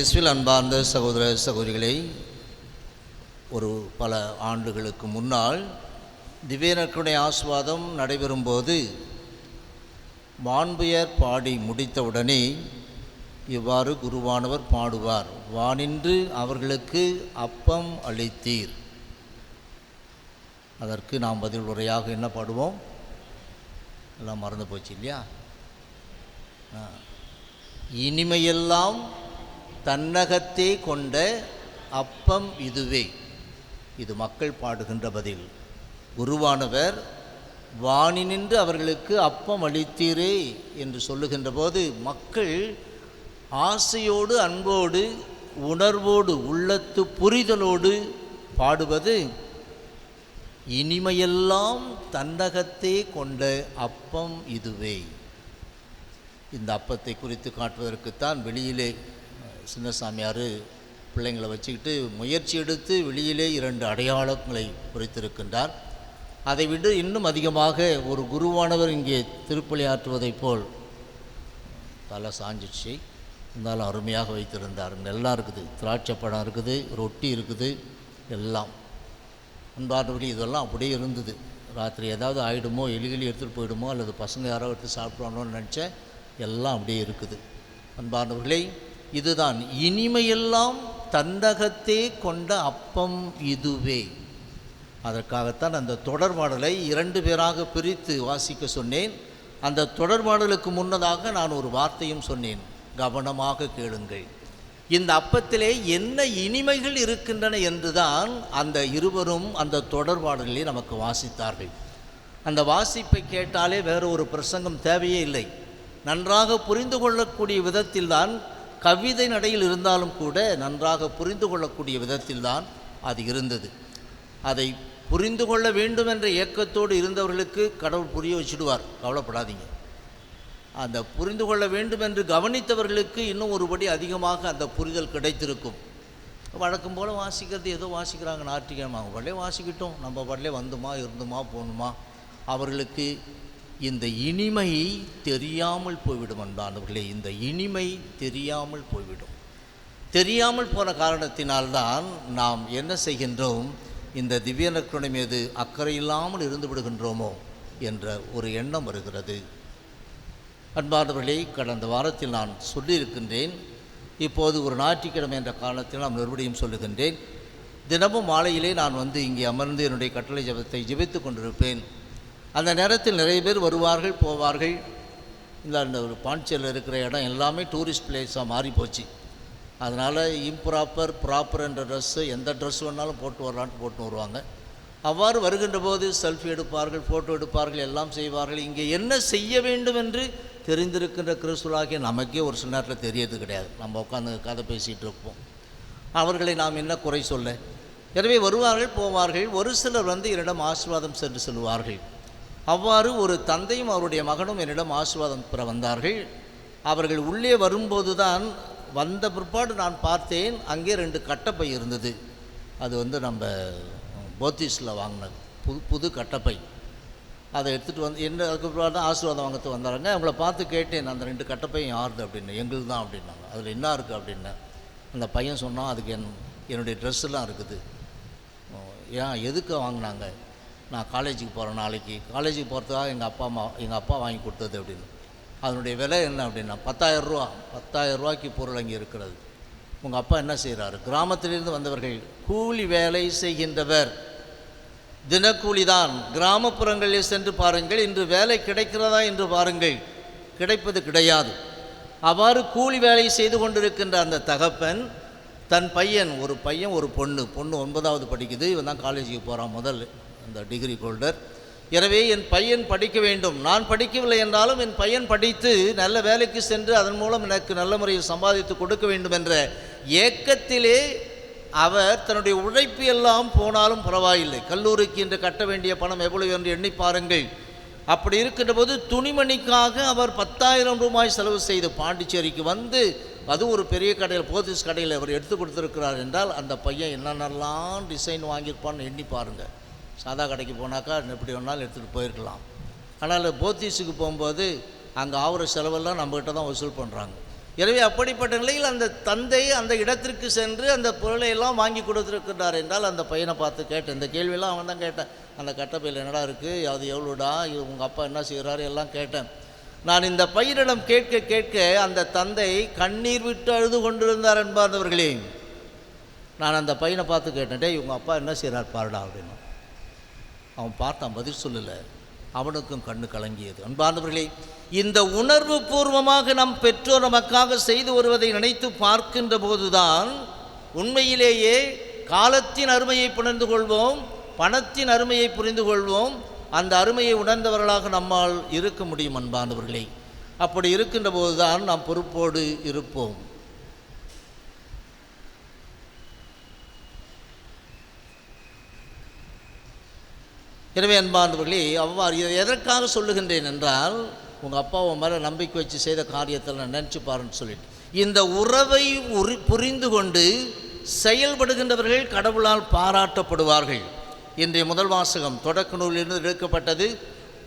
இயேசுவில் அன்பார்ந்த சகோதர சகோதரிகளை ஒரு பல ஆண்டுகளுக்கு முன்னால் திவ்யனக்குடைய ஆஸ்வாதம் நடைபெறும்போது வான்புயர் பாடி முடித்தவுடனே இவ்வாறு குருவானவர் பாடுவார் வானின்று அவர்களுக்கு அப்பம் அளித்தீர். அதற்கு நாம் பதில் உரையாக என்ன பாடுவோம்? எல்லாம் மறந்து போச்சு இல்லையா? இனிமையெல்லாம் தன்னகத்தே கொண்ட அப்பம் இதுவே. இது மக்கள் பாடுகின்ற பதில். குருவானவர் வானினின்று அவர்களுக்கு அப்பம் அளித்தீரே என்று சொல்லுகின்ற போது மக்கள் ஆசையோடு அன்போடு உணர்வோடு உள்ளத்து புரிதலோடு பாடுவது இனிமையெல்லாம் தன்னகத்தே கொண்ட அப்பம் இதுவே. இந்த அப்பத்தை குறித்து காட்டுவதற்குத்தான் வெளியிலே சின்ன சின்னசாமியார் பிள்ளைங்களை வச்சுக்கிட்டு முயற்சி எடுத்து வெளியிலே இரண்டு அடையாளங்களை குறித்திருக்கின்றார் அதை விட இன்னும் அதிகமாக ஒரு குருவானவர் இங்கே திருப்பலி ஆற்றுவதைப் போல் தலை சாஞ்சிச்சு. இருந்தாலும் அருமையாக வைத்திருந்தார். இங்க எல்லாம் இருக்குது. திராட்சை பழம் இருக்குது ரொட்டி இருக்குது எல்லாம். அன்பார்ந்தபடி இதெல்லாம் அப்படியே இருந்தது. ராத்திரி ஏதாவது ஆகிடுமோ எலிகளி எடுத்துகிட்டு போயிடுமோ அல்லது பசங்க யாரோ எடுத்து சாப்பிடுவானோன்னு நினச்ச எல்லாம் அப்படியே இருக்குது. அன்பார்ந்தவர்களே இதுதான். இனிமையெல்லாம் தன்னகத்தே கொண்ட அப்பம் இதுவே. அதற்காகத்தான் அந்த தொடர்பாடலை இரண்டு பேராக பிரித்து வாசிக்க சொன்னேன். அந்த தொடர்பாடலுக்கு முன்னதாக நான் ஒரு வார்த்தையும் சொன்னேன். கவனமாக கேளுங்கள். இந்த அப்பத்திலே என்ன இனிமைகள் இருக்கின்றன என்றுதான் அந்த இருவரும் அந்த தொடர்பாடலே நமக்கு வாசித்தார்கள். அந்த வாசிப்பை கேட்டாலே வேறு ஒரு பிரசங்கம் தேவையே இல்லை. நன்றாக புரிந்து கொள்ளக்கூடிய விதத்தில்தான் கவிதை நடையில் இருந்தாலும் கூட நன்றாக புரிந்து கொள்ளக்கூடிய விதத்தில்தான் அது இருந்தது. அதை புரிந்து கொள்ள வேண்டும் என்ற ஏக்கத்தோடு இருந்தவர்களுக்கு கடவுள் புரிய வச்சுடுவார். கவலைப்படாதீங்க. அந்த புரிந்து கொள்ள வேண்டும் என்று கவனித்தவர்களுக்கு இன்னும் ஒருபடி அதிகமாக அந்த புரிதல் கிடைத்திருக்கும். வழக்கம் போல் வாசிக்கிறது ஏதோ வாசிக்கிறாங்க ஞாயிற்றுக்கிழமை அவங்க வாசிக்கிட்டோம். நம்ம படலே வந்துமா இருந்துமா போகணுமா அவர்களுக்கு இந்த இனிமை தெரியாமல் போய்விடும் அன்பானவர்களே இந்த இனிமை தெரியாமல் போய்விடும். தெரியாமல் போன காரணத்தினால்தான் நாம் என்ன செய்கின்றோம்? இந்த திவ்ய நற்கருணை மீது அக்கறை இல்லாமல் இருந்து விடுகின்றோமோ என்ற ஒரு எண்ணம் வருகிறது. அன்பானவர்களே கடந்த வாரத்தில் நான் சொல்லியிருக்கின்றேன் இப்போது ஒரு ஞாயிற்றுக்கிழமை என்ற காரணத்தில் நான் மறுபடியும் சொல்லுகின்றேன். தினமும் மாலையிலே நான் வந்து இங்கே அமர்ந்து என்னுடைய கட்டளை ஜபத்தை ஜெபித்து கொண்டிருப்பேன். அந்த நேரத்தில் நிறைய பேர் வருவார்கள் போவார்கள். இந்த அந்த ஒரு பாண்டிச்சேரியில் இருக்கிற இடம் எல்லாமே டூரிஸ்ட் பிளேஸாக மாறி போச்சு. அதனால் இம்ப்ராப்பர் ப்ராப்பர் என்ற ட்ரெஸ்ஸு எந்த ட்ரெஸ் வேணாலும் போட்டு வரலான்ட்டு போட்டு வருவாங்க. அவ்வாறு வருகின்ற போது செல்ஃபி எடுப்பார்கள் ஃபோட்டோ எடுப்பார்கள் எல்லாம் செய்வார்கள். இங்கே என்ன செய்ய வேண்டும் என்று தெரிந்திருக்கின்ற கிறிஸ்துவாகிய நமக்கே ஒரு சில நேரத்தில் தெரியறது கிடையாது. நம்ம உட்காந்து கதை பேசிகிட்டு இருப்போம். அவர்களை நாம் என்ன குறை சொல்ல? எனவே வருவார்கள் போவார்கள். ஒரு சிலர் வந்து என்னிடம் ஆசீர்வாதம் சென்று செல்வார்கள் அவ்வாறு ஒரு தந்தையும் அவருடைய மகனும் என்னிடம் ஆசீர்வாதம் பெற வந்தார்கள். அவர்கள் உள்ளே வரும்போது தான் வந்த பிற்பாடு நான் பார்த்தேன். அங்கே ரெண்டு கட்டப்பை இருந்தது. அது வந்து நம்ம போத்தீஸில் வாங்கினது புது புது கட்டப்பை. அதை எடுத்துகிட்டு வந்து என்ன அதுக்கு பிற்பாடு தான் ஆசீர்வாதம் வாங்கத்து வந்தாங்க. அவங்கள பார்த்து கேட்டேன் அந்த ரெண்டு கட்டப்பையும் யாருது? அப்படின்னு. எங்களுக்கு தான் அப்படின்னாங்க. அதில் என்ன இருக்குது அப்படின்னு. அந்த பையன் சொன்னான் அதுக்கு என் என்னுடைய ட்ரெஸ்ஸெல்லாம் இருக்குது. ஏன் எதுக்கு வாங்கினாங்க? நான் காலேஜுக்கு போகிறேன் நாளைக்கு. காலேஜுக்கு போகிறதுக்காக எங்கள் அப்பா அம்மா எங்கள் அப்பா வாங்கி கொடுத்தது அப்படின்னு. அதனுடைய விலை என்ன அப்படின்னா பத்தாயிரம் ரூபா. பத்தாயிரம் ரூபாய்க்கு பொருள் அங்கே இருக்கிறது. உங்கள் அப்பா என்ன செய்கிறாரு கிராமத்திலிருந்து வந்தவர்கள் கூலி வேலை செய்கின்றவர். தினக்கூலி தான் கிராமப்புறங்களில் சென்று பாருங்கள் இன்று வேலை கிடைக்கிறதா என்று பாருங்கள். கிடைப்பது கிடையாது. அவ்வாறு கூலி வேலை செய்து கொண்டிருக்கின்ற அந்த தகப்பன் தன் பையன் ஒரு பையன் ஒரு பொண்ணு. பொண்ணு ஒன்பதாவது படிக்குது இவன் தான் காலேஜுக்கு போகிறான் முதல்ல அந்த டிகிரி ஹோல்டர் எனவே என் பையன் படிக்க வேண்டும். நான் படிக்கவில்லை என்றாலும் என் பையன் படித்து நல்ல வேலைக்கு சென்று அதன் மூலம் எனக்கு நல்ல முறையில் சம்பாதித்து கொடுக்க வேண்டும் என்ற ஏக்கத்திலே அவர் தன்னுடைய உழைப்பு எல்லாம் போனாலும் பரவாயில்லை. கல்லூரிக்கு இன்று கட்ட வேண்டிய பணம் எவ்வளவு என்று எண்ணி பாருங்கள். அப்படி இருக்கின்ற போது துணிமணிக்காக அவர் பத்தாயிரம் ரூபாய் செலவு செய்து பாண்டிச்சேரிக்கு வந்து அது ஒரு பெரிய கடையில் போத்தீஸ் கடையில் அவர் எடுத்து கொடுத்துருக்கிறார் என்றால் அந்த பையன் என்னென்னலாம் டிசைன் வாங்கியிருப்பான்னு எண்ணி பாருங்கள் சாதா கடைக்கு போனாக்கா எப்படி வேணாலும் எடுத்துகிட்டு போயிருக்கலாம். ஆனால் போத்தீஸுக்கு போகும்போது அங்கே ஆகிற செலவெல்லாம் நம்மக்கிட்ட தான் வசூல் பண்ணுறாங்க எனவே அப்படிப்பட்ட நிலையில் அந்த தந்தை அந்த இடத்திற்கு சென்று அந்த பொருளை எல்லாம் வாங்கி கொடுத்துருக்கிறார் என்றால் அந்த பையனை பார்த்து கேட்டேன். இந்த கேள்வியெல்லாம் அவன் தான் கேட்டேன். அந்த கட்டப்பையில் என்னடா இருக்குது அது எவ்வளோடா இது உங்கள் அப்பா என்ன செய்கிறாரு எல்லாம் கேட்டேன். நான் இந்த பையனிடம் கேட்க கேட்க அந்த தந்தை கண்ணீர் விட்டு அழுது கொண்டிருந்தார் என்பார்ந்தவர்களே நான் அந்த பையனை பார்த்து கேட்டேன். டே உங்கள் அப்பா என்ன செய்கிறார் பாருடா அப்படின்னு. அவன் பார்த்தான் பதில் சொல்லலை. அவனுக்கும் கண்ணு கலங்கியது. அன்பார்ந்தவர்களே இந்த உணர்வு பூர்வமாக நம் பெற்றோர் நமக்காக செய்து வருவதை நினைத்து பார்க்கின்ற போதுதான் உண்மையிலேயே காலத்தின் அருமையை புணர்ந்து கொள்வோம் பணத்தின் அருமையை புரிந்து கொள்வோம் அந்த அருமையை உணர்ந்தவர்களாக நம்மால் இருக்க முடியும் அன்பானவர்களே. அப்படி இருக்கின்ற போதுதான் நாம் பொறுப்போடு இருப்போம். எனவே அன்பார்ந்தவர்களே அவ்வாறு இதை எதற்காக சொல்லுகின்றேன் என்றால் உங்கள் அப்பாவை மேலே நம்பிக்கை வச்சு செய்த காரியத்தை நான் நினச்சி பாருன்னு சொல்லிட்டு. இந்த உறவை உரி புரிந்து கொண்டு செயல்படுகின்றவர்கள் கடவுளால் பாராட்டப்படுவார்கள். இன்றைய முதல் வாசகம் தொடக்க நூலிலிருந்து எடுக்கப்பட்டது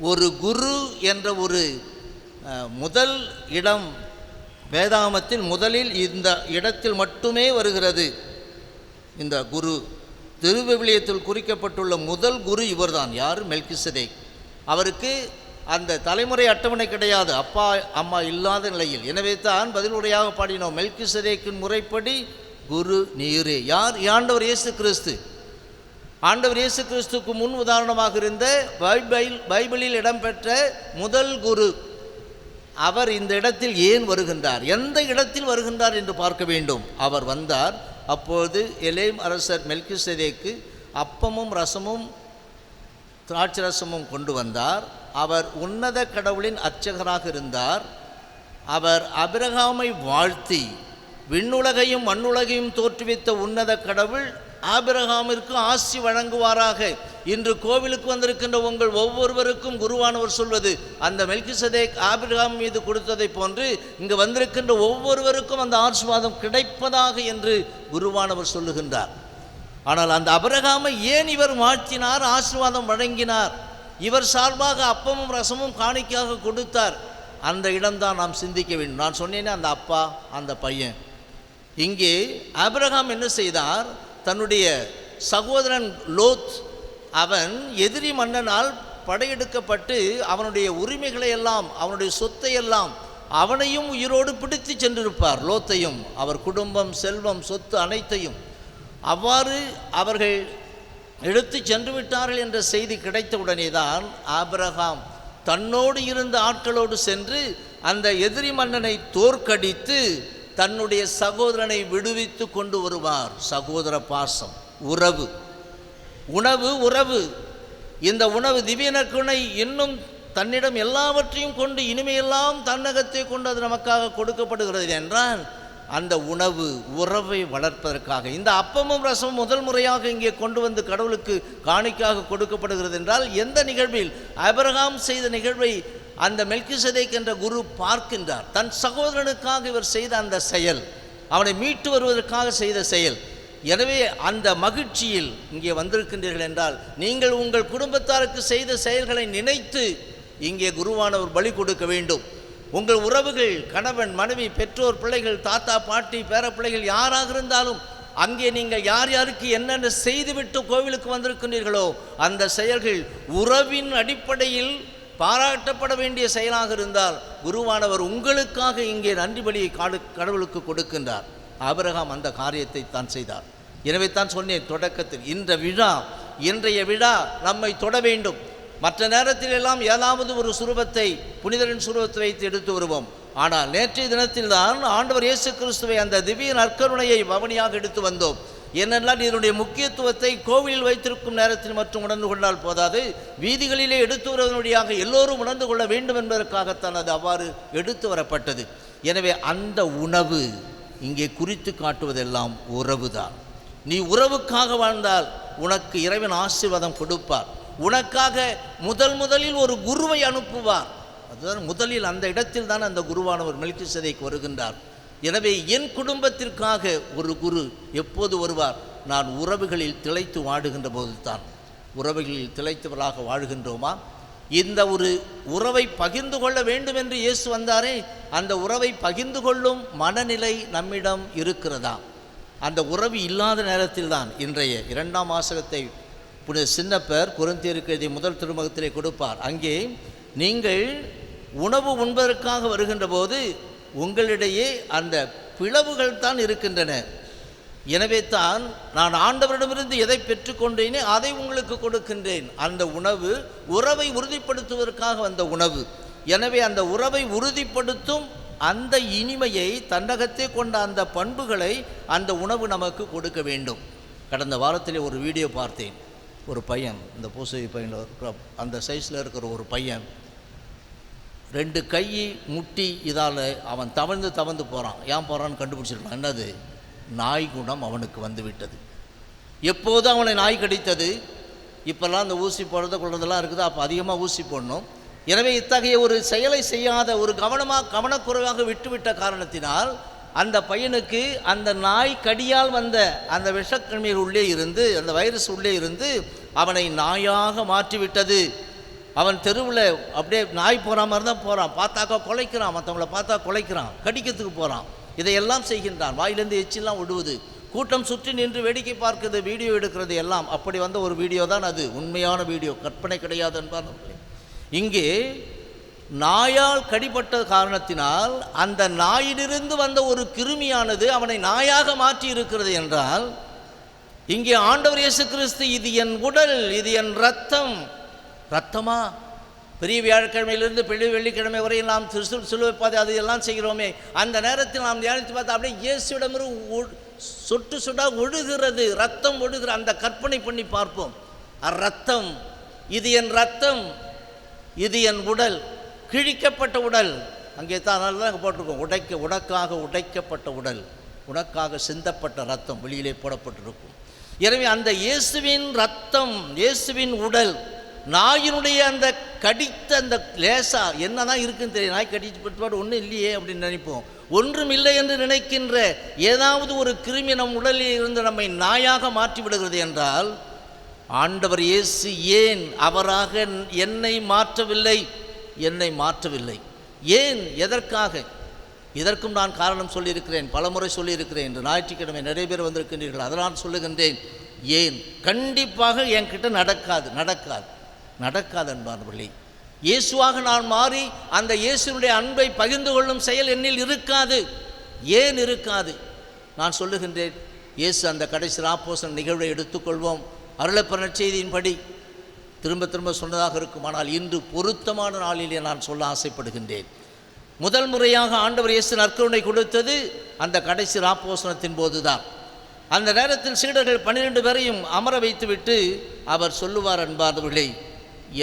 ஒரு குரு என்ற ஒரு முதல் இடம் வேதாமத்தில் முதலில் இந்த இடத்தில் மட்டுமே வருகிறது. இந்த குரு திருவிவிலியத்தில் குறிக்கப்பட்டுள்ள முதல் குரு இவர்தான். யார்? மெல்கிசதே அவருக்கு அந்த தலைமுறை அட்டவணை கிடையாது. அப்பா அம்மா இல்லாத நிலையில். எனவே தான் பதில் உரையாக பாடினோம். மெல்கிசதேக்கின் முறைப்படி குரு நீரே. யார்? ஆண்டவர் இயேசு கிறிஸ்து. ஆண்டவர் இயேசு கிறிஸ்துக்கு முன் உதாரணமாக இருந்த பைபிள் பைபிளில் இடம்பெற்ற முதல் குரு. அவர் இந்த இடத்தில் ஏன் வருகின்றார்? எந்த இடத்தில் வருகின்றார் என்று பார்க்க வேண்டும். அவர் வந்தார் அப்போது எலேம் அரசர் மெல்கிசதேக்கு அப்பமும் ரசமும் திராட்சை ரசமும் கொண்டு வந்தார். அவர் உன்னத கடவுளின் அர்ச்சகராக இருந்தார். அவர் அபிரகாமை வாழ்த்தி விண்ணுலகையும் மண்ணுலகையும் தோற்றுவித்த உன்னத கடவுள் ஆபிரகாமிற்கு ஆசி வழங்குவாராக. இன்று கோவிலுக்கு வந்திருக்கின்ற உங்கள் ஒவ்வொருவருக்கும் குருவானவர் சொல்வது அந்த மெல்கிசதேக் ஆபிரகாம் மீது கொடுத்ததை போன்று இங்கு வந்திருக்கின்ற ஒவ்வொருவருக்கும் அந்த ஆசிர்வாதம் கிடைப்பதாக என்று குருவானவர் சொல்லுகின்றார். ஆனால் அந்த அபிரகாமை ஏன் இவர் வாழ்த்தினார் ஆசீர்வாதம் வழங்கினார்? இவர் சார்பாக அப்பமும் ரசமும் காணிக்காக கொடுத்தார். அந்த இடம்தான் நாம் சிந்திக்க வேண்டும். நான் சொன்னேனே அந்த அப்பா அந்த பையன். இங்கே அபிரகாம் என்ன செய்தார்? தன்னுடைய சகோதரன் லோத் அவன் எதிரி மன்னனால் படையெடுக்கப்பட்டு அவனுடைய உரிமைகளை எல்லாம் அவனுடைய சொத்தை எல்லாம் அவனையும் உயிரோடு பிடித்து சென்றிருப்பார். லோத்தையும் அவர் குடும்பம் செல்வம் சொத்து அனைத்தையும் அவ்வாறு அவர்கள் எடுத்து சென்று விட்டார்கள் என்ற செய்தி கிடைத்தவுடனே தான் ஆபிரகாம் தன்னோடு இருந்த ஆட்களோடு சென்று அந்த எதிரி மன்னனை தோற்கடித்து தன்னுடைய சகோதரனை விடுவித்து கொண்டு வருவார். சகோதர பாசம் உறவு. உணவு உறவு. இந்த உணவு திவ்யனக்குனை இன்னும் தன்னிடம் எல்லாவற்றையும் கொண்டு இனிமையெல்லாம் தன்னகத்தை கொண்டு அது நமக்காக கொடுக்கப்படுகிறது என்றால் அந்த உணவு உறவை வளர்ப்பதற்காக. இந்த அப்பமும் ரசமும் முதல் முறையாக இங்கே கொண்டு வந்து கடவுளுக்கு காணிக்காக கொடுக்கப்படுகிறது என்றால் எந்த நிகழ்வில்? அபரகாம் செய்த நிகழ்வை அந்த மெல்கிசதேக் என்ற குரு பார்க்கின்றார். தன் சகோதரனுக்காக இவர் செய்த அந்த செயல் அவனை மீட்டு வருவதற்காக செய்த செயல். எனவே அந்த மகிழ்ச்சியில் இங்கே வந்திருக்கின்றீர்கள் என்றால் நீங்கள் உங்கள் குடும்பத்தாருக்கு செய்த செயல்களை நினைத்து இங்கே குருவானவர் பலி கொடுக்க வேண்டும். உங்கள் உறவுகள் கணவன் மனைவி பெற்றோர் பிள்ளைகள் தாத்தா பாட்டி பேரப்பிள்ளைகள் யாராக இருந்தாலும் அங்கே நீங்கள் யார் யாருக்கு என்னென்ன செய்துவிட்டு கோவிலுக்கு வந்திருக்கின்றீர்களோ அந்த செயல்கள் உறவின் அடிப்படையில் பாராட்டப்பட வேண்டிய செயலாக இருந்தால் குருவானவர் உங்களுக்காக இங்கே நன்றி பலியை காடு கடவுளுக்கு கொடுக்கின்றார். ஆபிரகாம் அந்த காரியத்தை தான் செய்தார். எனவே தான் சொன்னேன் தொடக்கத்தில் இந்த விழா இன்றைய விழா நம்மை தொட வேண்டும். மற்ற நேரத்தில் எல்லாம் ஏதாவது ஒரு சுரூபத்தை புனிதரின் சுரூபத்தை வைத்து எடுத்து வருவோம். ஆனால் நேற்றைய தினத்தில் தான் ஆண்டவர் இயேசு கிறிஸ்துவை அந்த திவ்ய நற்கருணையை பவனியாக எடுத்து வந்தோம். ஏனென்றால் இதனுடைய முக்கியத்துவத்தை கோவிலில் வைத்திருக்கும் நேரத்தில் மட்டும் உணர்ந்து கொண்டால் போதாது. வீதிகளிலே எடுத்து வருவதனுடையாக எல்லோரும் உணர்ந்து கொள்ள வேண்டும் என்பதற்காகத்தான் அது அவ்வாறு எடுத்து வரப்பட்டது. எனவே அந்த உணவு இங்கே குறித்து காட்டுவதெல்லாம் உறவுதான். நீ உறவுக்காக வாழ்ந்தால் உனக்கு இறைவன் ஆசீர்வாதம் கொடுப்பார். உனக்காக முதல் முதலில் ஒரு குருவை அனுப்புவார். அதுதான் முதலில் அந்த இடத்தில் தான் அந்த குருவானவர் மெல்கிசதைக்கு வருகின்றார். எனவே என் குடும்பத்திற்காக ஒரு குரு எப்போது வருவார்? நான் உறவுகளில் திளைத்து வாடுகின்ற போது தான் உறவுகளில் திளைத்தவர்களாக வாழுகின்றோமா? இந்த ஒரு உறவை பகிர்ந்து கொள்ள வேண்டும் என்று இயேசு வந்தாரே அந்த உறவை பகிர்ந்து கொள்ளும் மனநிலை நம்மிடம் இருக்கிறதா? அந்த உறவு இல்லாத நேரத்தில் தான் இன்றைய இரண்டாம் வாசகத்தை புனித சின்னப்பர் குருந்தியருக்கு முதல் திருமுகத்திலே கொடுப்பார். அங்கே நீங்கள் உணவு உண்பதற்காக வருகின்ற போது உங்களிடையே அந்த பிளவுகள் தான் இருக்கின்றன. எனவே தான் நான் ஆண்டவரிடமிருந்து எதை பெற்றுக்கொண்டேனே அதை உங்களுக்கு கொடுக்கின்றேன். அந்த உணவு உறவை உறுதிப்படுத்துவதற்காக வந்த உணவு. எனவே அந்த உறவை உறுதிப்படுத்தும் அந்த இனிமையை தன்னகத்தே கொண்ட அந்த பண்புகளை அந்த உணவு நமக்கு கொடுக்க வேண்டும். கடந்த வாரத்தில் ஒரு வீடியோ பார்த்தேன். ஒரு பையன் இந்த பூசை பையனில் இருக்கிற அந்த சைஸில் இருக்கிற ஒரு பையன் ரெண்டு கை முட்டி இதால் அவன் தவழ்ந்து தவழ்ந்து போகிறான் ஏன் போகிறான்னு கண்டுபிடிச்சிருக்கான் என்னது? நாய் குணம் அவனுக்கு வந்து விட்டது எப்போது அவனை நாய் கடித்தது? இப்போல்லாம் அந்த ஊசி போடுறது கொள்றதெல்லாம் இருக்குது. அப்போ அதிகமாக ஊசி போடணும். எனவே இத்தகைய ஒரு செயலை செய்யாத ஒரு கவனமாக கவனக்குறைவாக விட்டுவிட்ட காரணத்தினால் அந்த பையனுக்கு அந்த நாய் கடியால் வந்த அந்த விஷக்கிருமிகள் உள்ளே இருந்து அந்த வைரஸ் உள்ளே இருந்து அவனை நாயாக மாற்றிவிட்டது. அவன் தெருவில் அப்படியே நாய் போகிற மாதிரி தான் போகிறான் பார்த்தாக்கா குலைக்கிறான். மற்றவங்கள பார்த்தா குலைக்கிறான். கடிக்கிறதுக்கு போகிறான் இதையெல்லாம் செய்கின்றான். வாயிலிருந்து எச்சிலாம் விடுவது கூட்டம் சுற்றி நின்று வேடிக்கை பார்க்கிறது வீடியோ எடுக்கிறது எல்லாம். அப்படி வந்த ஒரு வீடியோ தான் அது. உண்மையான வீடியோ. கற்பனை கிடையாது என்பார் இங்கே நாயால் கடிபட்ட காரணத்தினால் அந்த நாயிலிருந்து வந்த ஒரு கிருமியானது அவனை நாயாக மாற்றி இருக்கிறது என்றால் இங்கே ஆண்டவர் இயேசு கிறிஸ்து இது என் உடல் இது என் ரத்தம் ரத்தமா? பெரிய வியாழக்கிழமையிலிருந்து பெரிய வெள்ளிக்கிழமை வரை நாம் திருசு சிலுவை அது எல்லாம் செய்கிறோமே. அந்த நேரத்தில் நாம் தியானித்து பார்த்தா அப்படியே இயேசுவிடமிருந்து ஒ- சொட்டு சொட்டா ஒழுகிறது. ரத்தம் ஒழுகிற அந்த கற்பனை பண்ணி பார்ப்போம். ரத்தம். இது என் ரத்தம். இது என் உடல். கிழிக்கப்பட்ட உடல். அங்கே தான் அதனால தான் அங்கே போட்டிருக்கோம். உடைக்க உனக்காக உடைக்கப்பட்ட உடல். உனக்காக சிந்தப்பட்ட ரத்தம் வெளியிலே போடப்பட்டிருக்கும். எனவே அந்த இயேசுவின் ரத்தம் இயேசுவின் உடல் நாயினுடைய அந்த கடித்த அந்த லேசா என்னதான் இருக்குன்னு தெரியும் நாய் கடிச்சு பட்டுப்பாடு ஒன்றும் இல்லையே அப்படின்னு நினைப்போம். ஒன்றும் இல்லை என்று நினைக்கின்ற ஏதாவது ஒரு கிருமி நம் உடலில் இருந்து நம்மை நாயாக மாற்றி விடுகிறது என்றால் ஆண்டவர் இயேசு ஏன் அவராக என்னை மாற்றவில்லை? என்னை மாற்றவில்லை. ஏன்? எதற்காக? இதற்கும் நான் காரணம் சொல்லியிருக்கிறேன். பலமுறை சொல்லியிருக்கிறேன். என்று ஞாயிற்றுக்கிழமை நிறைய பேர் வந்திருக்கின்றீர்கள். அதனால் சொல்லுகின்றேன் ஏன்? கண்டிப்பாக என்கிட்ட நடக்காது நடக்காது. நடக்காது அன்பானவர்களே. இயேசுவாக நான் மாறி அந்த இயேசுனுடைய அன்பை பகிர்ந்து கொள்ளும் செயல் என்னில் இருக்காது. ஏன் இருக்காது? நான் சொல்லுகின்றேன் இயேசு அந்த கடைசி ராப்போசன் நிகழ்வை எடுத்துக்கொள்வோம். அருளப்பணச்செய்தியின்படி திரும்ப திரும்ப சொன்னதாக இருக்கும் ஆனால் இன்று பொருத்தமான நாளிலே நான் சொல்ல ஆசைப்படுகின்றேன். முதல் முறையாக ஆண்டவர் இயேசு நற்கருணை கொடுத்தது அந்த கடைசி ராப்போசனத்தின் போதுதான். அந்த நேரத்தில் சீடர்கள் பன்னிரெண்டு பேரையும் அமர வைத்துவிட்டு அவர் சொல்லுவார் அன்பார்ந்தவர்களே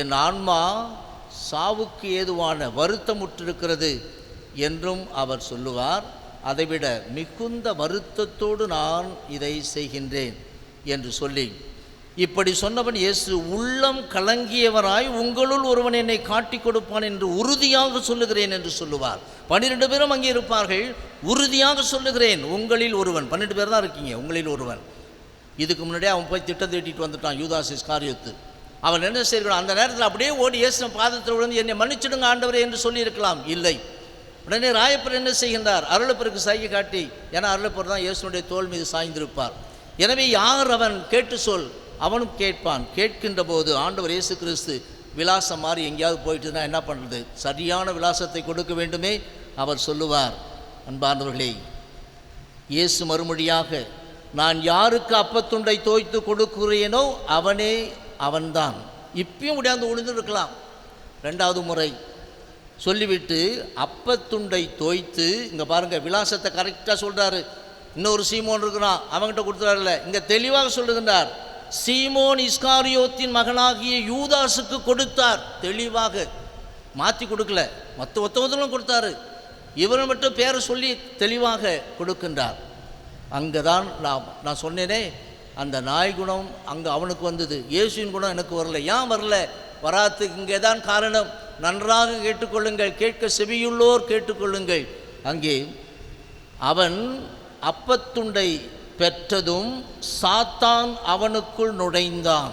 என் ஆன்மா சாவுக்கு ஏதுவான வருத்தமுற்றிருக்கிறது என்றும் அவர் சொல்லுவார். அதைவிட மிகுந்த வருத்தத்தோடு நான் இதை செய்கின்றேன் என்று சொல்லி. இப்படி சொன்னவன் இயேசு உள்ளம் கலங்கியவராய் உங்களுள் ஒருவன் என்னை காட்டிக் கொடுப்பான் என்று உறுதியாக சொல்லுகிறேன் என்று சொல்லுவார். பன்னிரெண்டு பேரும் அங்கே இருப்பார்கள். உறுதியாக சொல்லுகிறேன் உங்களில் ஒருவன். பன்னெண்டு பேர் தான் இருக்கீங்க உங்களில் ஒருவன். இதுக்கு முன்னாடியே அவன் போய் திட்டம் தீட்டிட்டு வந்துட்டான் யூதாசிஸ் காரியத்து அவன் என்ன செய்கிறான்? அந்த நேரத்தில் அப்படியே ஓடி இயேசு பாதத்தில் விழுந்து என்னை மன்னிச்சிடுங்க ஆண்டவரே என்று சொல்லியிருக்கலாம். இல்லை. உடனே ராயப்பர் என்ன செய்கின்றார்? அருளப்பருக்கு சைகை காட்டி ஏன்னா அருளப்பர் தான் இயேசுனுடைய தோல் மீது சாய்ந்திருப்பார். எனவே யார் அவன்? கேட்டு சொல். அவனும் கேட்பான். கேட்கின்ற போது ஆண்டவர் இயேசு கிறிஸ்து விலாசம் மாறி எங்கேயாவது போயிட்டுனா என்ன பண்ணுறது சரியான விலாசத்தை கொடுக்க வேண்டுமே அவர் சொல்லுவார். அன்பானவர்களே இயேசு மறுமொழியாக நான் யாருக்கு அப்பத்துண்டை தோய்த்து கொடுக்கிறேனோ அவனே அவன்தான். இப்பயும் உடையாந்து ஒளிந்திருக்கலாம் ரெண்டாவது முறை சொல்லிவிட்டு அப்பத்துண்டை தோய்த்து இங்கே பாருங்கள் விலாசத்தை கரெக்டாக சொல்கிறாரு இன்னொரு சீமோன் இருக்கிறான் அவன்கிட்ட கொடுத்துறாருல இங்கே தெளிவாக சொல்லுகின்றார். சீமோன் இஸ்காரியோத்தின் மகனாகிய யூதாசுக்கு கொடுத்தார். தெளிவாக. மாற்றி கொடுக்கல. மற்ற ஒத்தவத்திலும் கொடுத்தாரு. இவரை மட்டும் பேரை சொல்லி தெளிவாக கொடுக்கின்றார். அங்கே தான் நான் நான் சொன்னேனே அந்த நாய் குணம் அங்கே அவனுக்கு வந்தது. இயேசுவின் குணம் எனக்கு வரல. ஏன் வரல? வராதுக்கு இங்கே தான் காரணம். நன்றாக கேட்டுக்கொள்ளுங்கள். கேட்க செவியுள்ளோர் கேட்டுக்கொள்ளுங்கள். அங்கே அவன் அப்பத்துண்டை பெற்றதும் சாத்தான் அவனுக்குள் நுழைந்தான்.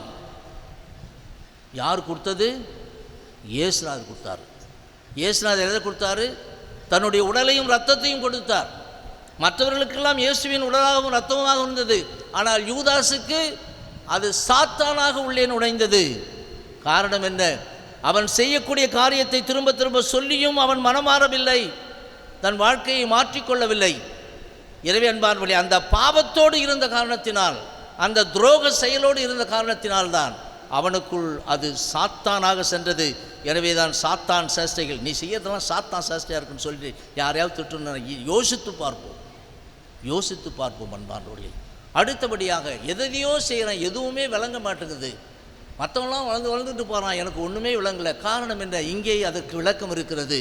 யார் கொடுத்தது? இயேசுநாதர் கொடுத்தார். இயேசுநாதர் எதை கொடுத்தாரு? தன்னுடைய உடலையும் ரத்தத்தையும் கொடுத்தார். மற்றவர்களுக்கெல்லாம் இயேசுவின் உடலாகவும் ரத்தமாக இருந்தது ஆனால் யூதாசுக்கு அது சாத்தானாக உள்ளே நுழைந்தது. காரணம் என்ன? அவன் செய்யக்கூடிய காரியத்தை திரும்ப திரும்ப சொல்லியும் அவன் மனமாறவில்லை. தன் வாழ்க்கையை மாற்றிக்கொள்ளவில்லை. எனவே அன்பார்வழி அந்த பாவத்தோடு இருந்த காரணத்தினால் அந்த துரோக செயலோடு இருந்த காரணத்தினால்தான் அவனுக்குள் அது சாத்தானாக சென்றது. எனவே தான் சாத்தான் சேஷ்டைகள் நீ செய்யறதெல்லாம் சாத்தான் சேஷ்டையாக இருக்குன்னு சொல்லிட்டு யாரையாவது திட்டுன்னு யோசித்து பார்ப்போம். யோசித்து பார்ப்போம் அன்பார்வழி அடுத்தபடியாக எதையோ செய்கிறேன் எதுவுமே விளங்க மாட்டேங்குது. மற்றவங்களாம் வளர்ந்து வளர்ந்துட்டு போகிறான் எனக்கு ஒன்றுமே விளங்கலை. காரணம் என்ன? இங்கே அதற்கு விளக்கம் இருக்கிறது.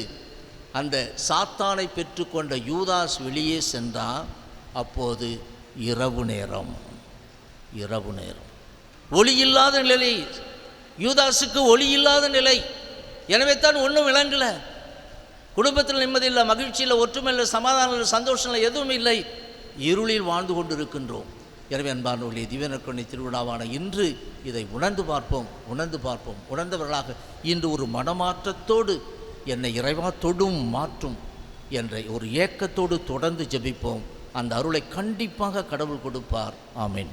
அந்த சாத்தானை பெற்றுக்கொண்ட யூதாஸ் வெளியே சென்றான். அப்போது இரவு நேரம். இரவு நேரம். ஒளி இல்லாத நிலை. யூதாஸுக்கு ஒளி இல்லாத நிலை. எனவே தான் ஒன்றும் விளங்கலை. குடும்பத்தில் நிம்மதி இல்லை மகிழ்ச்சியில் ஒற்றுமை இல்லை சமாதானம் இல்லை சந்தோஷம் இல்லை எதுவும் இல்லை. இருளில் வாழ்ந்து கொண்டு இருக்கின்றோம் எனவே அன்பானுடைய திவ்யநற்கொண்டை திருவிழாவான இன்று இதை உணர்ந்து பார்ப்போம் உணர்ந்து பார்ப்போம். உணர்ந்தவர்களாக இன்று ஒரு மனமாற்றத்தோடு என்னை இறைவா தொடும் மாற்றும் என்ற ஒரு ஏக்கத்தோடு தொடர்ந்து ஜெபிப்போம். அந்த அருளை கண்டிப்பாக கடவுள் கொடுப்பார். ஆமேன்.